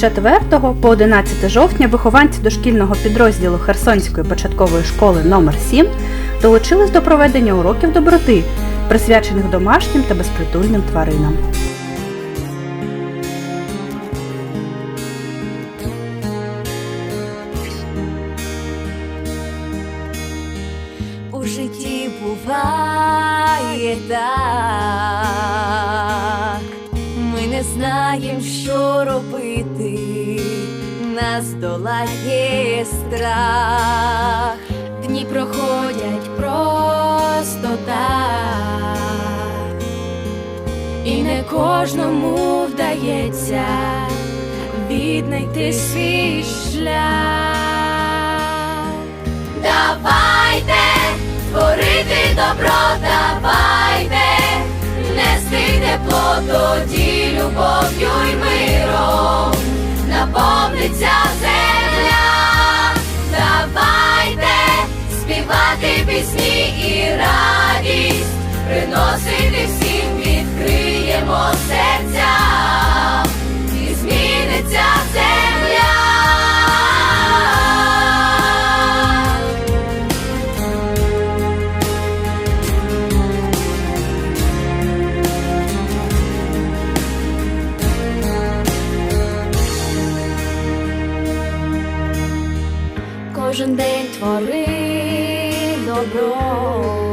4 по 11 жовтня вихованці дошкільного підрозділу Херсонської початкової школи номер 7 долучились до проведення уроків доброти, присвячених домашнім та безпритульним тваринам. У житті буває так, знаємо, що робити, нас долає страх, дні проходять просто так, і не кожному вдається віднайти свій шлях. Давайте творити добро, давайте. Нести тепло, тоді пісні і радість, приносити всім, відкриємо серця, і зміниться земля. Кожен день твори добро,